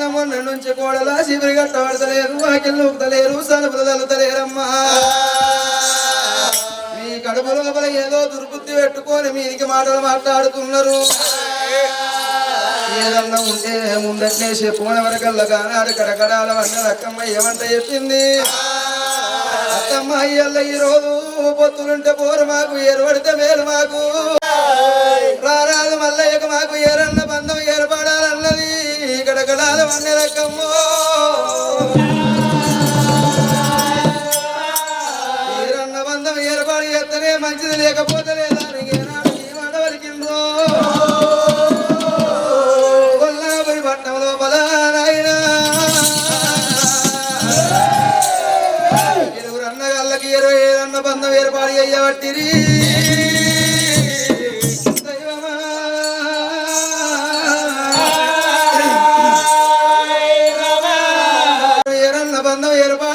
నిజంగా మొన్న నుంచి గోడలా శిబిరి కట్టబడతలేరు వాకిలు నూకుతలేరు సలుపులు తలుతలేరమ్మా మీ కడుపు లోపల ఏదో దుర్బుద్ధి పెట్టుకొని మీకు మాటలు మాట్లాడుతున్నారు. ఏదన్నా ఉంటే ముందంటే చెప్పుకున్న వరకల్లా కానాడు కరకడాల వన్న రక్కమ్మ ఏమంట చెప్పింది. అత్తమ్మ అయ్యల్ల ఈ రోజు పొత్తులుంటే పోరు మాకు ఏర్పడితే మేలు మాకు. రారాదు మల్లయ్యకు మాకు ఏరన్న బంధం ఏర్పడ గడగడాల అన్ని రకము. ఏరన్న బంధం ఏర్పాటు చేస్తేనే మంచిది లేకపోతే లేదా వరకిందో కొల్లాపరి పట్టణంలో ఇరవై ఏరన్న బంధం ఏర్పాటు చేయబట్టిరి. এরবা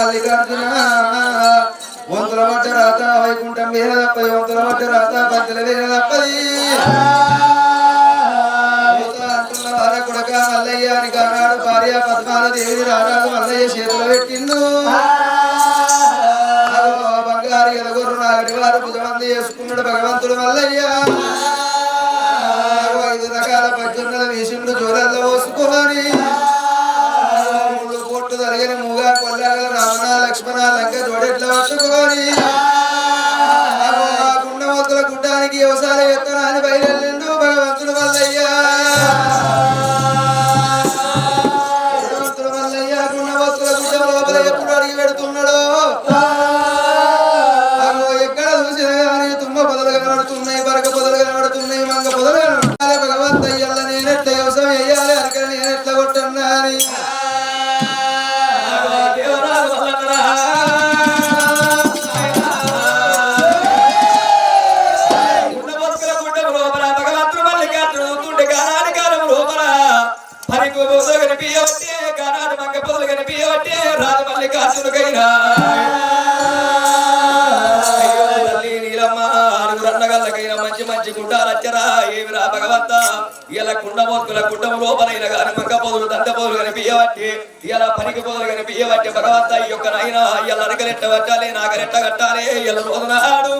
మల్లికార్జున. వంతుల పట్ట రాత వైకుంఠం వేల తప్పది వంతుల పట్ట రాత పంతుల వేల తప్పది కొడక మల్లయ్య అని కానాడు భార్య పద్మాల దేవి రారాజు మల్లయ్య చేతులు పెట్టిండు. బంగారు ఎదగొర్రు నాగటి వారు భుజమంది చేసుకున్నాడు భగవంతుడు మల్లయ్య. ఐదు రకాల పచ్చన్నల వేసిండు జోరల్లో పోసుకొని లక్ష్మణ లంక జోడెట్ల గుడ్డానికి వ్యవసాయ బయలుదేరిండు భగవంతుడు భగవంతుడు గుడ్డ లోపల ఎప్పుడు అడిగి పెడుతున్నాడో? ఎక్కడ చూసినా తుమ్మ పొదలు కనబడుతున్నాయి పొదులు దండ పొదులు కనిపించబట్టి ఇలా పనికి పొదులు కనిపించబట్టి భగవంత ఈ యొక్క నాయన ఇలా అరగలెట్ట కట్టాలి నాగరెట్ట కట్టాలి ఇలా రోజునాడు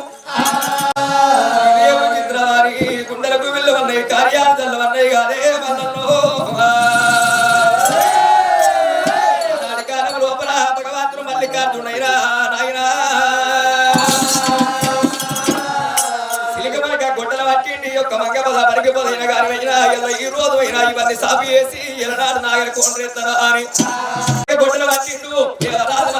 గుండెలకు విల్లు ఉన్నాయి కార్యార్థాలు ఉన్నాయి కాదే. ఇలా ఈ రోజు అయినా ఇవన్నీ సాపి చేసి ఎలనాడు అని. గొడ్డల పట్టిండు ఇలా రాదు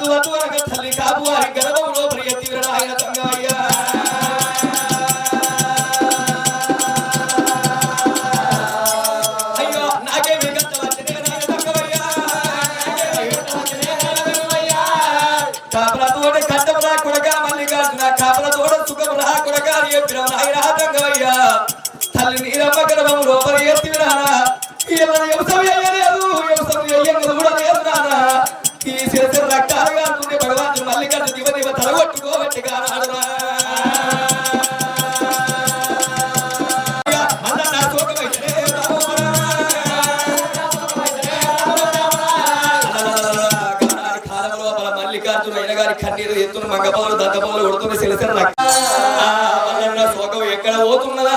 తూవ తూవ తల్లి కాబు అరిగ మల్లికార్జున అయిన గారి కన్నీరు ఎత్తున మగపాలు దద్దపాలు కొడుతున్న సిలసిన రక్త సోకం ఎక్కడ పోతున్నదా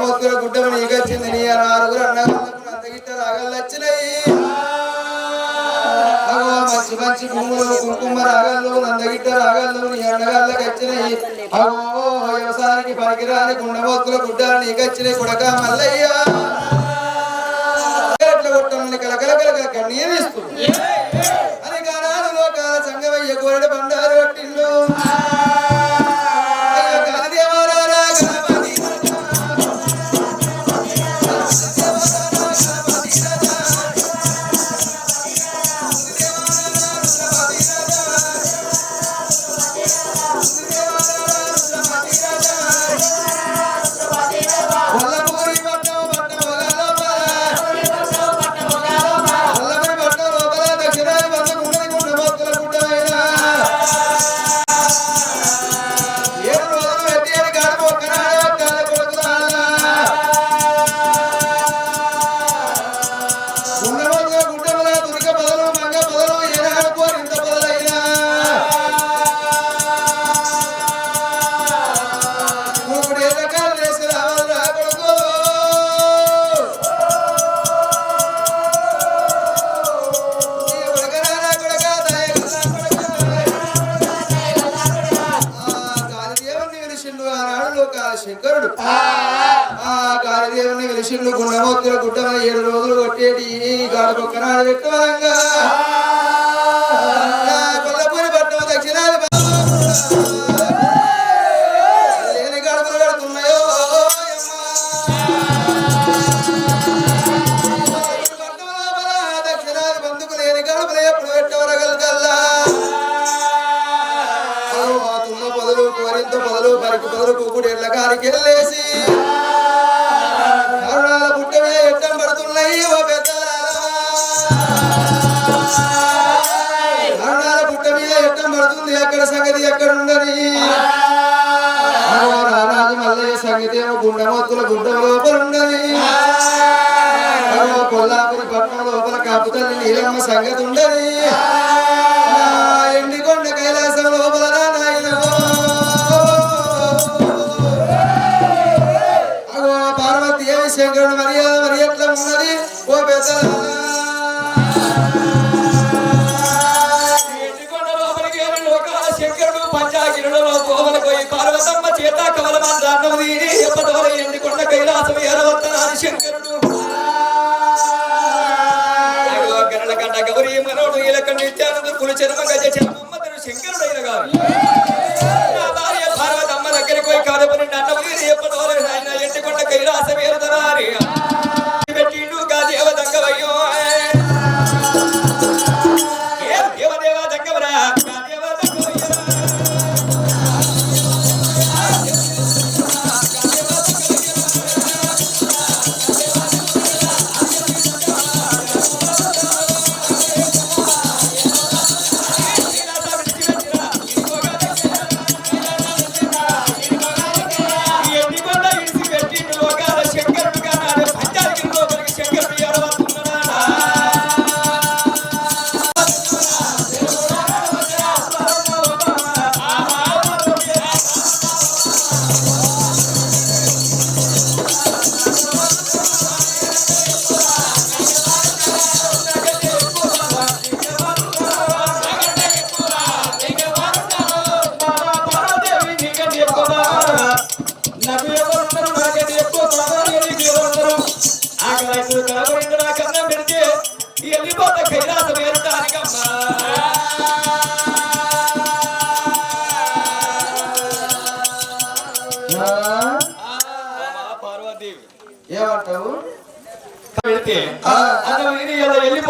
మూతుల గుడ్డము నీకొచ్చింది నీ అని ఆరుగురు అన్నారు. అంతగిట్ట రాగాలు వచ్చినాయి మంచి మంచి భూములు కుంకుమ రాగలు నందగిట్ట రాగలు నీ అన్నగాళ్ళకి వచ్చినాయి. అవో వ్యవసాయానికి పనికిరాని గుండబోతుల గుడ్డలు నీకొచ్చినాయి కొడక మల్లయ్యా. కొట్టమని కలకల అని కాలాలు లోకాల సంగమయ్య కోరడు బండారు పట్టిండు మిగతా చేత కమలమంద ఎప్పటివర ఎండికొండ కైలాసం ఎరవత్తనాది శంకరుడు? గరళ గడ్డ గౌరీ మనోడు ఇలక నిత్యానంద కుల చర్మ గజ చర్మమ్మతను శంకరుడైన గారు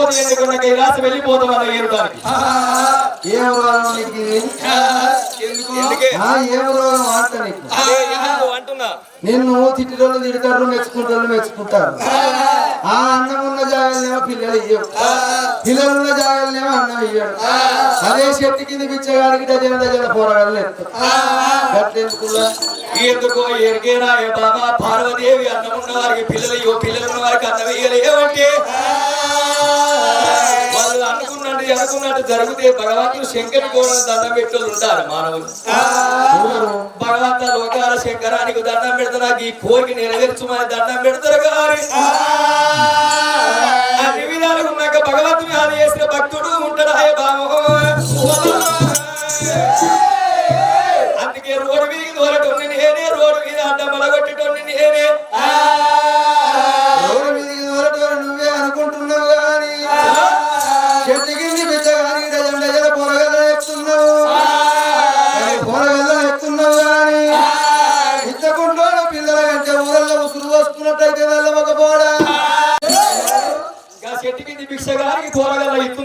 వెళ్ళిపోతే ఎందుకున్న కైలాసం వెళ్ళిపోతాం అలా ఏరుడానికి ఏం రోగం నీకు ఇది? ఎందుకే? ఆ, ఏం రోగం అంట నీకు. అదే ఎందుకు అంటున్నా? నిన్ను తిట్టిరోళ్ళు తిడతారు మెచ్చుకుంటారు మెచ్చుకుంటారు. ఆ. అన్నం ఉన్న జాగాలనేమో పిల్లలు ఇయ్యవు పిల్లలు ఉన్న జాగాలనేమో అన్నం ఇయ్యడు అదే చెట్టు కింద పిచ్చగాడికి డజన డజన పోరాడాలి గట్టెందుకులా? ఎందుకో ఎరిగేనా ఏ బాబా పార్వదేవి అన్నం ఉన్న వారికి పిల్లలు ఇవ్వ పిల్లలు ఉన్న వారికి అన్నం వాళ్ళు అనుకున్నట్టు జరిగితే భగవంతుడు శంకరి కూడా దండం పెట్టు ఉంటారు మానవులు. భగవంత లోకాల శంకరానికి దండం పెడతా నాకు ఈ కోరిక నెరవేర్చుమని దండం పెడతారు కానీ అన్ని విధాలుగా ఉన్నాక భగవంతుని ఆది చేసిన భక్తుడు ఉంటాడు అయ్య బాబు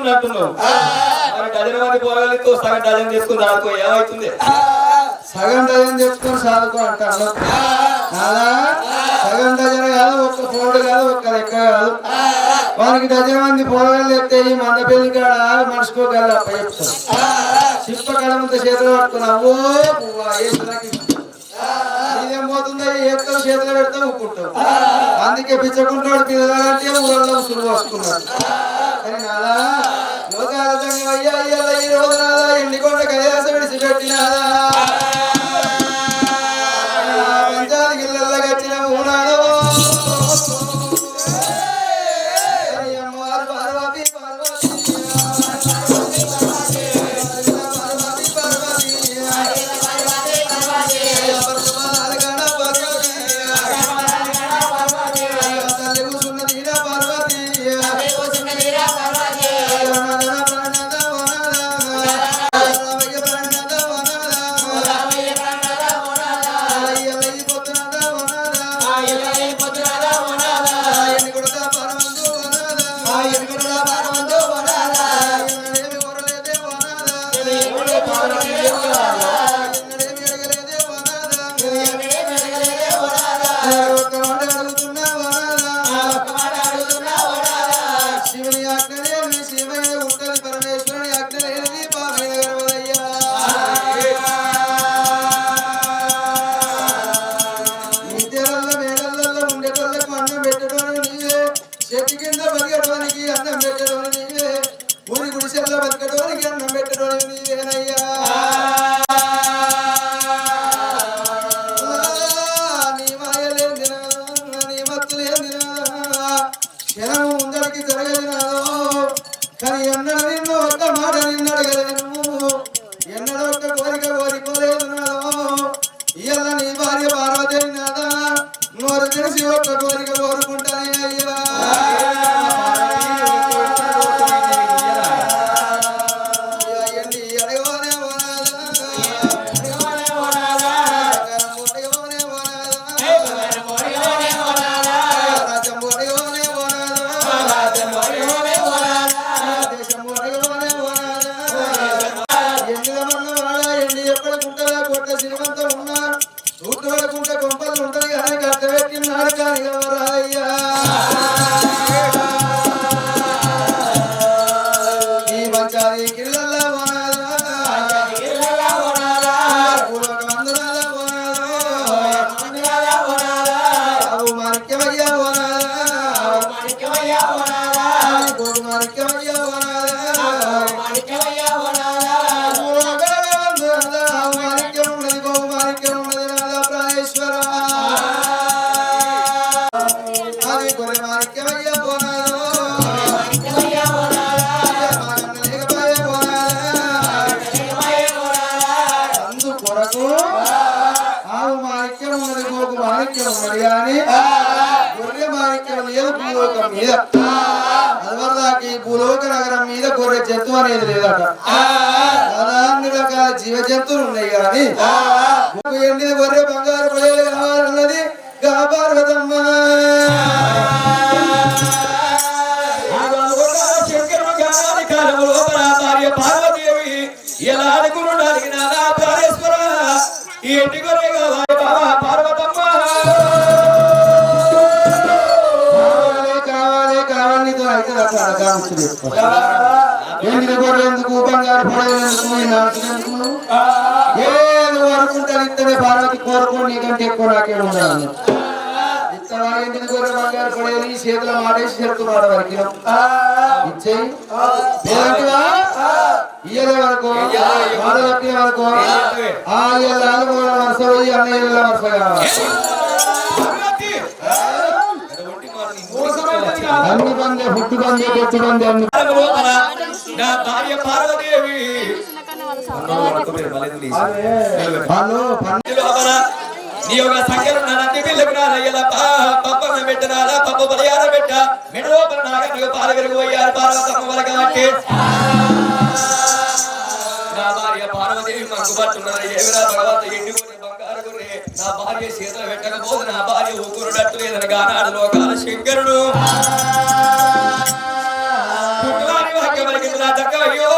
డజన్ మంది కూరగాయలతో సగం డజన్ చేసుకుని దాడుకో ఏమవుతుంది సగం డజన్ తెచ్చుకొని సాదుకో అంటాను సగం డజన్ కాదు ఒక్క పోడు కాదు ఒక్క లెక్క కాదు. వానికి డజన్ మంది పొరగలు ఎత్తే ఈ మంద పెళ్ళి కాడ మనిషికోగల చెప్తాను చేతిలో పట్టుకున్నావు. ఓ పోతుందో ఏతో చేతిలో పెడితే ఉప్పుంటావు అందుకే పిచ్చకుంటాడు తిరగాలంటే ఊళ్ళో సులువు వస్తున్నాడు అయ్యా అయ్యాల ఈ రోజు నాదా ఎండికొండ కైలాస విడిచిపెట్టినాదా గొర్రె జంతువు అనేది లేదట అన్ని రకాల జీవ జంతువులు ఉన్నాయి కానీ ఎండిది గొర్రె బంగారు పడేలు కావాలన్నది గా పార్వతమ్మ శంకరుడు గానాది కాలము లోపల భార్య పార్వతీదేవి ఎలా అనుకున్నాడు ఈ పార్వతమ్మ కావాలి గొర్రె ఎందుకు? బంగారు పొడవు ఎందుకు? ఈ నాటులు ఎందుకు? ఏది వరకుంటాను ఇత్తనే పార్వతి కోరుకోండి నీకంటే ఎక్కువ నాకే ఉండాలి ఏంటిది గొర్రె బంగారు పొడవు నీ చేతిలో మాటేసి మాట వరకు ఇచ్చేయి. ఇయ్యలే వరకు. మాట తప్పే వరకు. ఆ ఇయ్యాల వరుస కావాలి పార్వతి అన్ని బందే పుట్టు బందే పొట్టు బందే అన్ని. నా భార్య ఇంటి లోపల నీ యొక్క సంఖ్యలు పప్ప పెట్ట. పోయారు పార్వతమ్మ వల కాబట్టి. నా భార్య పార్వదేవి మనకు పట్టున్నది ఏమిరా భగవంత గొర్రె నా భార్య చేతులు పెట్టకపోతే నా భార్య ఊకురుడట్టు లేదని గానాడు లోకాల శంకరుడు. అయ్యో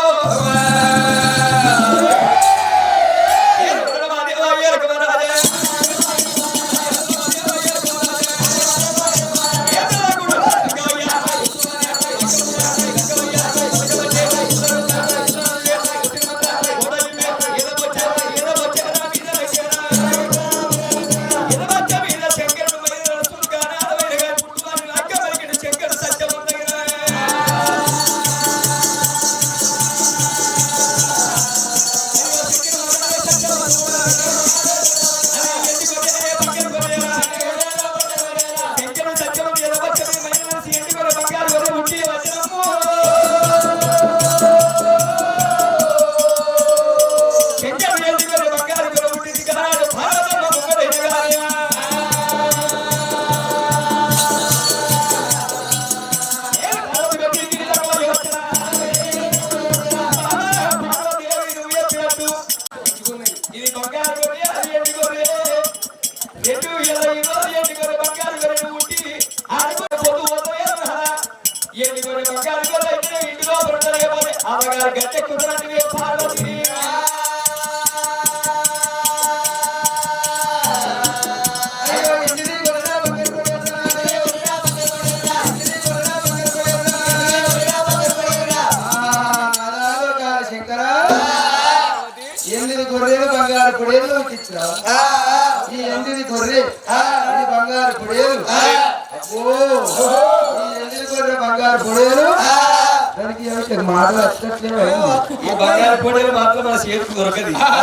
దానికి ఏమిటి మాటలు